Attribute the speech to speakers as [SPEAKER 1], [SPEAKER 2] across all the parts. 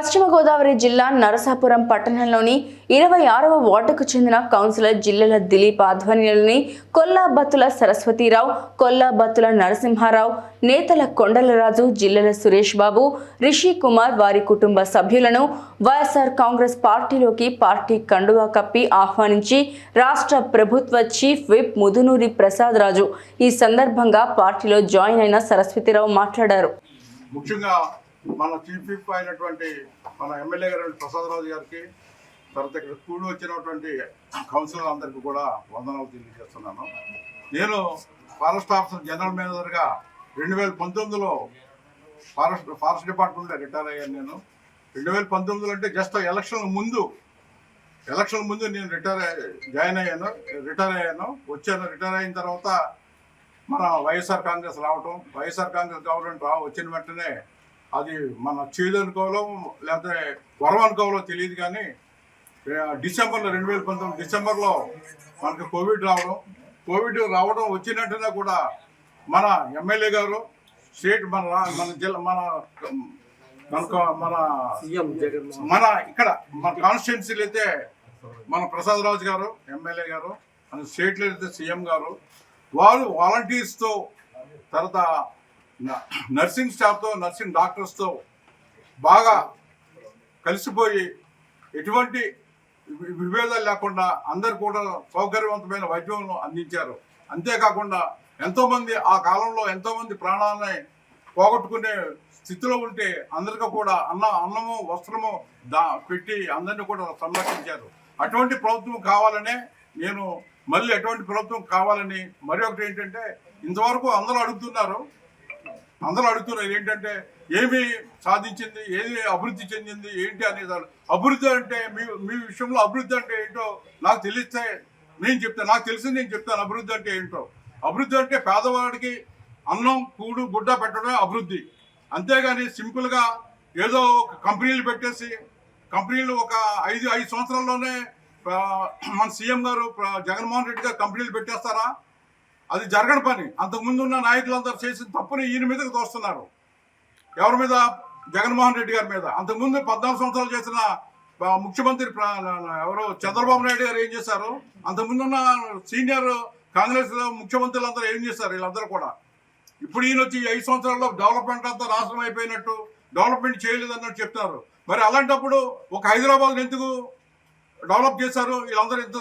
[SPEAKER 1] పశ్చిమ గోదావరి జిల్లా నరసాపురం పట్టణంలోని ఇరవై ఆరవ వార్డుకు చెందిన కౌన్సిలర్ జిల్లాల దిలీప్ ఆధ్వర్యంలోని కొల్లాబత్తుల సరస్వతీరావు కొల్లాబత్తుల నరసింహారావు నేతల కొండలరాజు జిల్లల సురేష్ బాబు రిషి కుమార్ వారి కుటుంబ సభ్యులను వైఎస్ఆర్ కాంగ్రెస్ పార్టీలోకి పార్టీ కండువా కప్పి ఆహ్వానించి రాష్ట్ర ప్రభుత్వ చీఫ్ విప్ ముదునూరి ప్రసాద్ రాజు ఈ సందర్భంగా పార్టీలో జాయిన్ అయిన సరస్వతిరావు మాట్లాడారు.
[SPEAKER 2] ముఖ్యంగా మన చీఫ్ విప్ అయినటువంటి మన ఎమ్మెల్యే గారు ప్రసాదరాజు గారికి తర్వాత ఇక్కడ కూడి వచ్చినటువంటి కౌన్సిలర్ అందరికీ కూడా వందనాలు తెలియజేస్తున్నాను. నేను ఫారెస్ట్ ఆఫీసర్ జనరల్ మేనేజర్గా రెండు వేల పంతొమ్మిదిలో ఫారెస్ట్ ఫారెస్ట్ డిపార్ట్మెంట్లో రిటైర్ అయ్యాను నేను. రెండు వేల పంతొమ్మిదిలో అంటే జస్ట్ ఎలక్షన్ ముందు ఎలక్షన్ ముందు నేను రిటైర్ జాయిన్ అయ్యాను రిటైర్ అయ్యాను. వచ్చాను రిటైర్ అయిన తర్వాత మన వైఎస్ఆర్ కాంగ్రెస్ రావటం వైఎస్ఆర్ కాంగ్రెస్ గవర్నమెంట్ రా వచ్చిన వెంటనే అది మన చేదు అనుకోవాలో లేకపోతే వరం అనుకోవాలో తెలియదు కానీ డిసెంబర్లో రెండు వేల పంతొమ్మిది డిసెంబర్లో మనకి కోవిడ్ రావడం కోవిడ్ రావడం వచ్చిన వెంటనే కూడా మన ఎమ్మెల్యే గారు స్టేట్ మన రా- మన జిల్లా మన మనకు మన మన ఇక్కడ మన కాన్స్టిట్యున్సీలు అయితే మన ప్రసాద్ రాజు గారు ఎమ్మెల్యే గారు మన స్టేట్లో అయితే సీఎం గారు వారు వాలంటీర్స్తో తర్వాత నర్సింగ్ స్టాఫ్తో నర్సింగ్ డాక్టర్స్తో బాగా కలిసిపోయి ఎటువంటి విభేదాలు లేకుండా అందరు కూడా సౌకర్యవంతమైన వైద్యం అందించారు. అంతేకాకుండా ఎంతోమంది ఆ కాలంలో ఎంతోమంది ప్రాణాలని పోగొట్టుకునే స్థితిలో ఉంటే అందరికీ కూడా అన్న అన్నము వస్త్రము దా పెట్టి అందరినీ కూడా సంరక్షించారు. అటువంటి ప్రభుత్వం కావాలనే నేను మళ్ళీ అటువంటి ప్రభుత్వం కావాలని మరి ఒకటి ఏంటంటే ఇంతవరకు అందరూ అడుగుతున్నారు. అందరూ అడుగుతున్నారు ఏంటంటే ఏమి సాధించింది ఏది అభివృద్ధి చెందింది ఏంటి అనేది? అభివృద్ధి అంటే మీ మీ విషయంలో అభివృద్ధి అంటే ఏంటో నాకు తెలిస్తే నేను చెప్తాను నాకు తెలిసి నేను చెప్తాను అభివృద్ధి అంటే ఏంటో. అభివృద్ధి అంటే పేదవాడికి అన్నం కూడు గుడ్డ పెట్టడమే అభివృద్ధి. అంతేగాని సింపుల్గా ఏదో ఒక కంపెనీలు పెట్టేసి కంపెనీలు ఒక ఐదు ఐదు సంవత్సరాల్లోనే మన సీఎం గారు జగన్మోహన్ రెడ్డి గారు కంపెనీలు పెట్టేస్తారా? అది జరగని పని. అంతకుముందు ఉన్న నాయకులందరూ చేసిన తప్పుని ఈయన మీదకి దోస్తున్నారు ఎవరి మీద? జగన్మోహన్ రెడ్డి గారి మీద. అంతకుముందు పద్నాలుగు సంవత్సరాలు చేసిన ముఖ్యమంత్రి ఎవరు? చంద్రబాబు నాయుడు గారు ఏం చేశారు? అంతకుముందు ఉన్న సీనియర్ కాంగ్రెస్ ముఖ్యమంత్రులందరూ ఏం చేశారు? వీళ్ళందరూ కూడా. ఇప్పుడు ఈయన వచ్చి ఐదు సంవత్సరాల్లో డెవలప్మెంట్ అంతా నాశనం అయిపోయినట్టు డెవలప్మెంట్ చేయలేదన్నట్టు చెప్తారు మరి అలాంటప్పుడు ఒక హైదరాబాద్ ఎందుకు డెవలప్ చేశారు. వీళ్ళందరూ ఇంత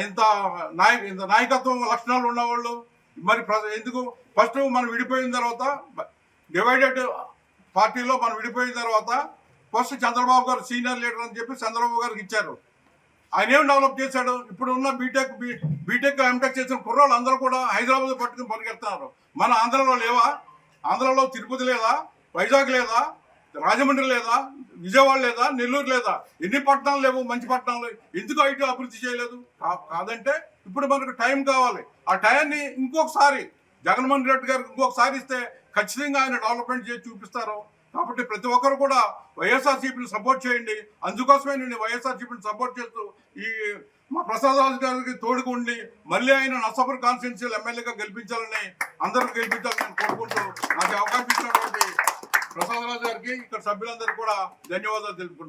[SPEAKER 2] ఇంత నాయ ఇంత నాయకత్వం లక్షణాలు ఉన్నవాళ్ళు. మరి ఎందుకు? ఫస్ట్ మనం విడిపోయిన తర్వాత డివైడెడ్ పార్టీలో మనం విడిపోయిన తర్వాత ఫస్ట్ చంద్రబాబు గారు సీనియర్ లీడర్ అని చెప్పి చంద్రబాబు గారికి ఇచ్చారు. ఆయన ఏం డెవలప్ చేశాడు? ఇప్పుడు ఉన్న బీటెక్ బీ- బీటెక్ ఎంటెక్ చేసిన కుర్రాళ్ళు అందరూ కూడా హైదరాబాద్ పట్టుకుని పరిగెడుతున్నారు మన ఆంధ్రలో లేవా? ఆంధ్రలో తిరుపతి లేదా? వైజాగ్ లేదా? రాజమండ్రి లేదా? విజయవాడ లేదా? నెల్లూరు లేదా? ఎన్ని పట్టణాలు లేవు? మంచి పట్టణాలు ఎందుకు ఐటీ అభివృద్ధి చేయలేదు? కాదంటే ఇప్పుడు మనకు టైం కావాలి. ఆ టైంని ఇంకొకసారి జగన్మోహన్ రెడ్డి గారికి ఇంకొకసారి ఇస్తే ఖచ్చితంగా ఆయన డెవలప్మెంట్ చేసి చూపిస్తారు. కాబట్టి ప్రతి ఒక్కరు కూడా వైఎస్ఆర్సీపీని సపోర్ట్ చేయండి. అందుకోసమే నేను వైఎస్ఆర్సీపీని సపోర్ట్ చేస్తూ ఈ మా ప్రసాద్ రాజు గారికి తోడుగా ఉండి మళ్ళీ ఆయన నర్సాపూర్ కాన్స్టిట్యున్సీలు ఎమ్మెల్యేగా గెలిపించాలని అందరూ గెలిపించాలని నేను కోరుకుంటూ నాకు అవకాశం ఇచ్చినటువంటి ఇక్కడ సభ్యులందరూ కూడా ధన్యవాదాలు తెలుపుకుంటున్నాను.